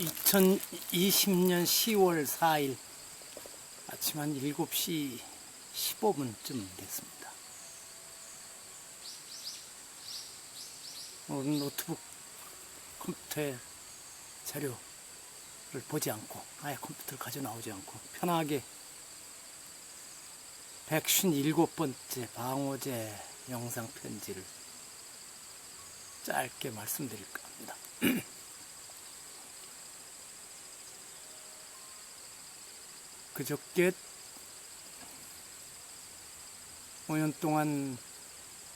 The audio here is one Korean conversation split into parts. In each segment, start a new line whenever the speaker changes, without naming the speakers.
2020년 10월 4일 아침 한 7시 15분쯤 됐습니다. 오늘 노트북 컴퓨터에 자료를 보지 않고 아예 컴퓨터를 가져 나오지 않고 편하게 157번째 방어제 영상 편지를 짧게 말씀드릴까 합니다. 그저께 5년 동안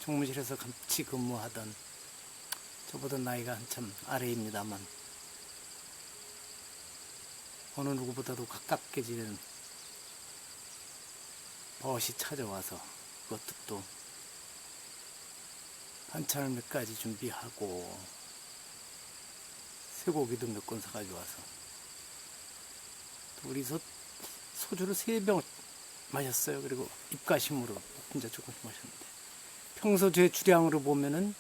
종무실에서 같이 근무하던 저보다 나이가 한참 아래입니다만 어느 누구보다도 가깝게 지낸 벗이 찾아와서 그것도 또 반찬을 몇 가지 준비하고 쇠고기도 몇 건 사가지고 와서 둘이서 소주를 세병 마셨어요. 그리고 입가심으로 진짜 조금씩 마셨는데 평소 제 주량으로 보면은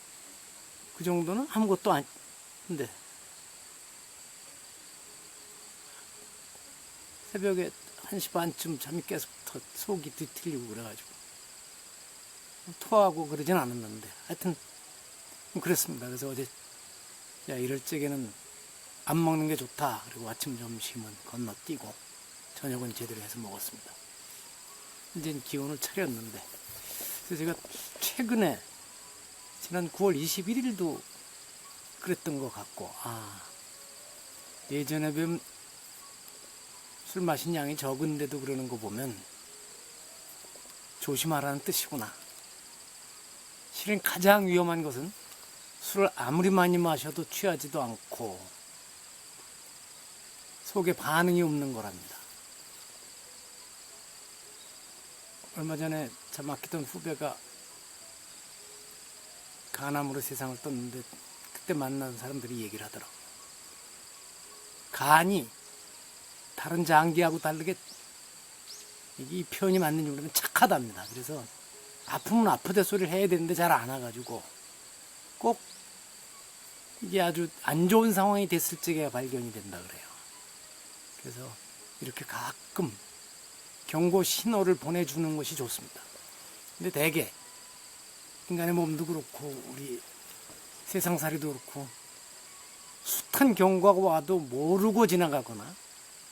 그 정도는 아무것도 아닌데 새벽에 1시 반쯤 잠이 깨서부터 속이 뒤틀리고 그래가지고 토하고 그러진 않았는데 하여튼 그랬습니다. 그래서 어제 야 이럴 적에는 안 먹는 게 좋다. 그리고 아침 점심은 건너뛰고 저녁은 제대로 해서 먹었습니다. 이제 기운을 차렸는데 그래서 제가 최근에 지난 9월 21일도 그랬던 것 같고 아 예전에 뱀 술 마신 양이 적은데도 그러는 거 보면 조심하라는 뜻이구나. 실은 가장 위험한 것은 술을 아무리 많이 마셔도 취하지도 않고 속에 반응이 없는 거랍니다. 얼마 전에 참 아끼던 후배가 간암으로 세상을 떴는데 그때 만난 사람들이 얘기를 하더라고. 간이 다른 장기하고 다르게 이 표현이 맞는지 모르면 착하답니다. 그래서 아프면 아프대 소리를 해야 되는데 잘 안 와가지고 꼭 이게 아주 안 좋은 상황이 됐을 적에 발견이 된다 그래요. 그래서 이렇게 가끔 경고 신호를 보내주는 것이 좋습니다. 근데 대개 인간의 몸도 그렇고 우리 세상살이도 그렇고 숱한 경고가 와도 모르고 지나가거나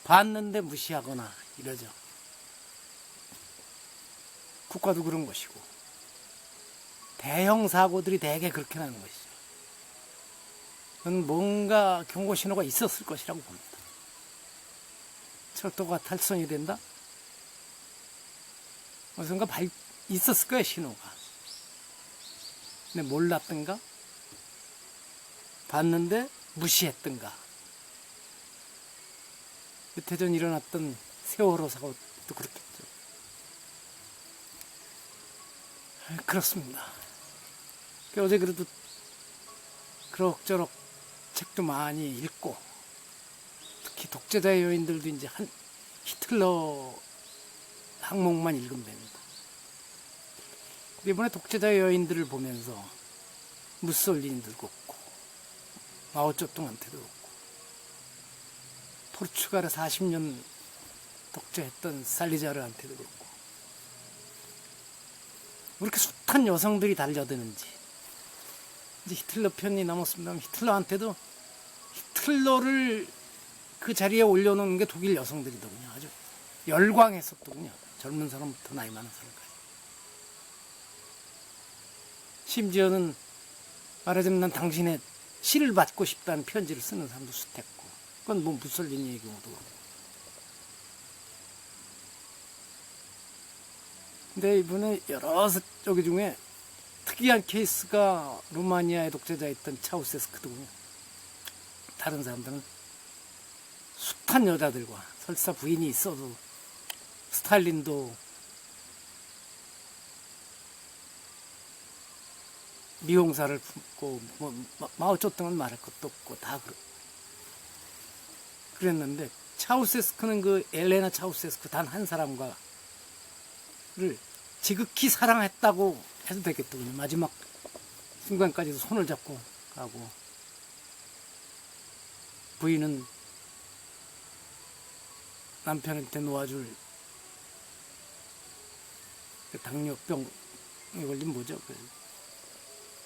봤는데 무시하거나 이러죠. 국가도 그런 것이고 대형 사고들이 대개 그렇게 나는 것이죠. 그건 뭔가 경고 신호가 있었을 것이라고 봅니다. 철도가 탈선이 된다? 어선가 발, 있었을 거예요, 신호가. 근데 몰랐던가? 봤는데 무시했던가? 몇해 전 일어났던 세월호 사고도 그렇겠죠. 아, 그렇습니다. 그 어제 그래도 그럭저럭 책도 많이 읽고 특히 독재자의 여인들도 이제 한 히틀러 항목만 읽으면 됩니다. 이번에 독재자의 여인들을 보면서 무솔리니도 그렇고 마오쩌둥한테도 그렇고 포르투갈에 40년 독재했던 살리자르한테도 그렇고 왜 이렇게 숱한 여성들이 달려드는지 이제 히틀러 편이 남았습니다. 히틀러한테도 히틀러를 그 자리에 올려놓은 게 독일 여성들이더군요. 아주 열광했었더군요. 젊은 사람부터 나이 많은 사람까지. 심지어는 말하자면 난 당신의 시를 받고 싶다는 편지를 쓰는 사람도 숱했고 그건 뭐 무솔리니의 경우도 그렇고. 근데 이번에 여러 저기 중에 특이한 케이스가 루마니아의 독재자였던 차우세스크도군요. 다른 사람들은 숱한 여자들과 설사 부인이 있어도 스탈린도 미용사를 품고 뭐 마- 마오쩌둥은 말할 것도 없고 다 그렇 그랬는데 차우세스크는 그 엘레나 차우세스크 단 한 사람과를 지극히 사랑했다고 해도 되겠더군요. 마지막 순간까지도 손을 잡고 가고 부인은 남편한테 놓아줄 그 당뇨병에 걸린 뭐죠? 그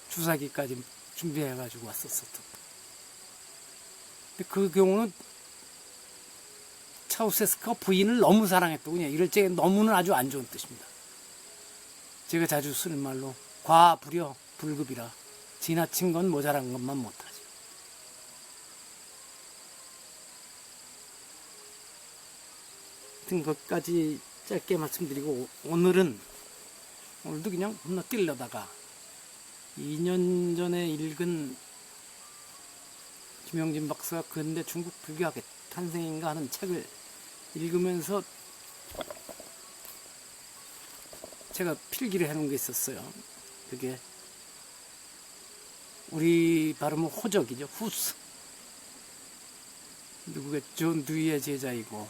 주사기까지 준비해가지고 왔었었던. 근데 그 경우는 차우세스크가 부인을 너무 그냥 이럴 적에 너무는 아주 안 좋은 뜻입니다. 제가 자주 쓰는 말로 과부려 불급이라 지나친 건 모자란 것만 못하죠. 하여튼 것까지 짧게 말씀드리고 오늘은 오늘도 그냥 건너뛰려다가 2년 전에 읽은 김영진 박사가 근대 중국 불교학의 탄생인가 하는 책을 읽으면서 제가 필기를 해놓은 게 있었어요. 그게 우리 발음은 호적이죠. 후스. 누구가 존 두이의 제자이고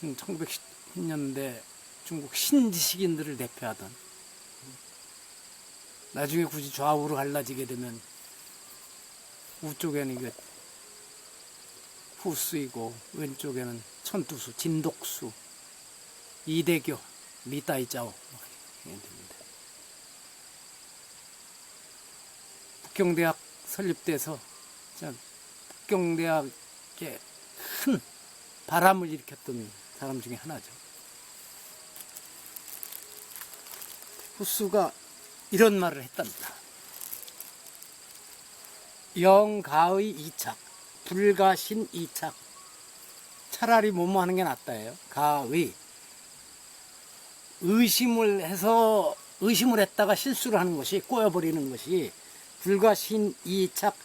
1910년대 중국 신지식인들을 대표하던 나중에 굳이 좌우로 갈라지게 되면 우쪽에는 이게 후스이고 왼쪽에는 천두수, 진독수, 이대교, 리따이짜오 이렇게 됩니다. 북경대학 설립돼서 참 북경대학에 큰 바람을 일으켰던 사람 중에 하나죠. 후스가 이런 말을 했답니다. 영가의 이착, 불가신 이착. 차라리 뭐뭐 하는 게 낫다예요. 가의. 의심을 해서, 의심을 했다가 실수를 하는 것이, 꼬여버리는 것이, 불가신 이착,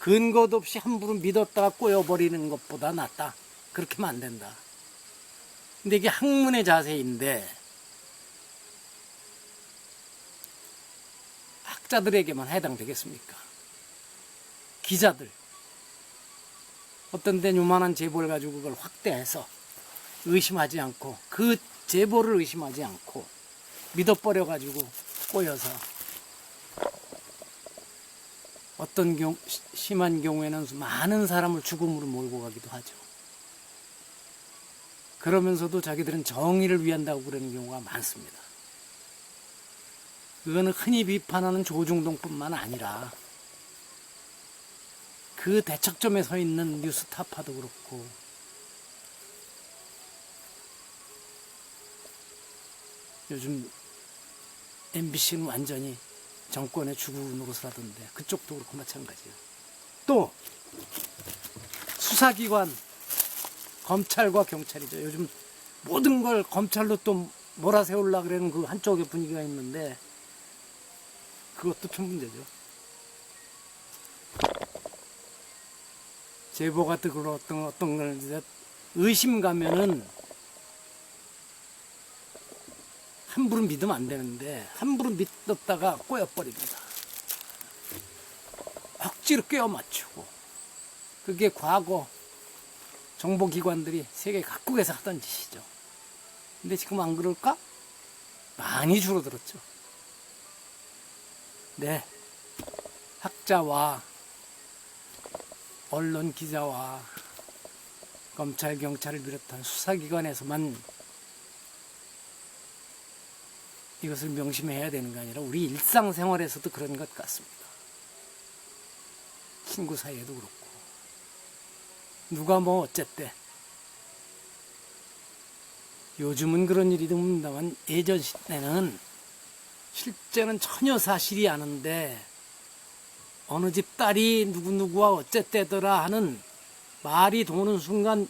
근거도 없이 함부로 믿었다가 꼬여버리는 것보다 낫다. 그렇게 하면 안 된다. 근데 이게 학문의 자세인데, 학자들에게만 해당되겠습니까? 기자들. 어떤 데는 요만한 제보를 가지고 그걸 확대해서 의심하지 않고 그 제보를 의심하지 않고 믿어버려 가지고 꼬여서 어떤 경, 시- 심한 경우에는 많은 사람을 죽음으로 몰고 가기도 하죠. 그러면서도 자기들은 정의를 위한다고 그러는 경우가 많습니다. 그거는 흔히 비판하는 조중동뿐만 아니라 그 대척점에 서 있는 뉴스타파도 그렇고 요즘 MBC는 완전히 정권의 주구 노릇을 하던데 그쪽도 그렇고 마찬가지예요. 또 수사기관 검찰과 경찰이죠. 요즘 모든 걸 검찰로 또 몰아세우려 그러는 그 한쪽의 분위기가 있는데 그것도 큰 문제죠. 제보가 뜨고 어떤 어떤 걸 의심 가면은 함부로 믿으면 안 되는데 함부로 믿었다가 꼬여버립니다. 억지로 꿰어 맞추고 그게 과거 정보기관들이 세계 각국에서 하던 짓이죠. 근데 지금 안 그럴까? 많이 줄어들었죠. 네. 학자와 언론 기자와 검찰, 경찰을 비롯한 수사기관에서만 이것을 명심해야 되는 게 아니라 우리 일상생활에서도 그런 것 같습니다. 친구 사이에도 그렇고. 누가 뭐 어쨌대. 요즘은 그런 일이 드문다만 예전 시대는 실제는 전혀 사실이 아는데 어느 집 딸이 누구누구와 어쨌대더라 하는 말이 도는 순간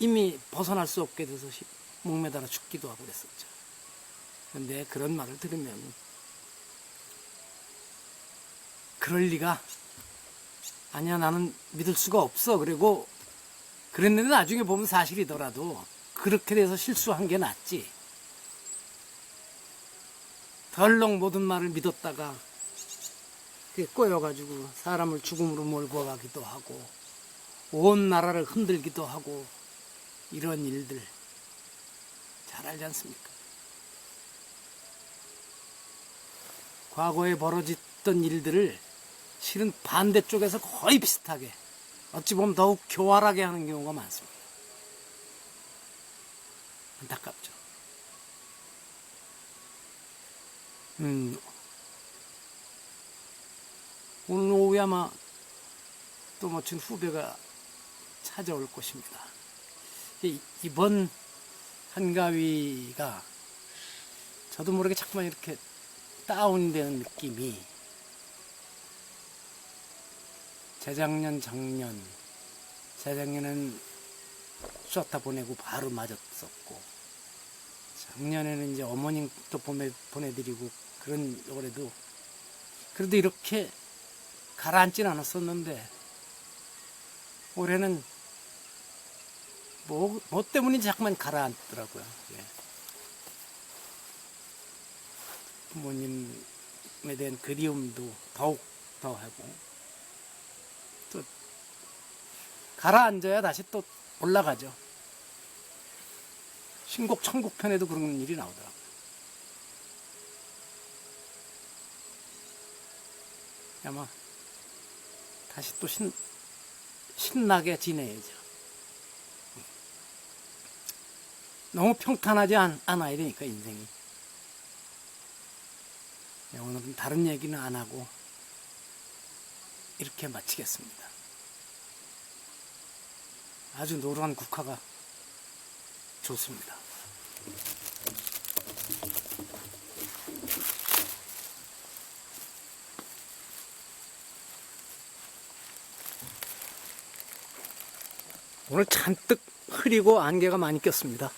이미 벗어날 수 없게 돼서 시- 목매달아 죽기도 하고 그랬었죠. 근데 그런 말을 들으면 그럴 리가? 아니야 나는 믿을 수가 없어. 그리고 그랬는데 나중에 보면 사실이더라도 그렇게 돼서 실수한 게 낫지 덜렁 모든 말을 믿었다가 그게 꼬여가지고 사람을 죽음으로 몰고 가기도 하고 온 나라를 흔들기도 하고 이런 일들 잘 알지 않습니까? 과거에 벌어졌던 일들을 실은 반대쪽에서 거의 비슷하게 어찌 보면 더욱 교활하게 하는 경우가 많습니다. 안타깝죠. 음, 오늘 오후에 아마 또 멋진 후배가 찾아올 것입니다. 이- 이번 한가위가 저도 모르게 자꾸만 이렇게 다운되는 느낌이 재작년, 작년, 재작년엔 수아타 보내고 바로 맞았었고, 작년에는 이제 어머님 또 보내, 보내드리고 그런 올해도 그래도 이렇게 가라앉진 않았었는데, 올해는 뭐, 뭐 때문인지 자꾸만 가라앉더라고요. 예. 부모님에 대한 그리움도 더욱 더 하고, 또, 가라앉아야 다시 또 올라가죠. 신곡 천국 편에도 그런 일이 나오더라고요. 아마 다시 또 신, 신나게 지내야죠. 너무 평탄하지 않, 않아야 되니까, 인생이. 네, 오늘은 다른 얘기는 안 하고, 이렇게 마치겠습니다. 아주 노란 국화가 좋습니다. 오늘 잔뜩 흐리고 안개가 많이 꼈습니다.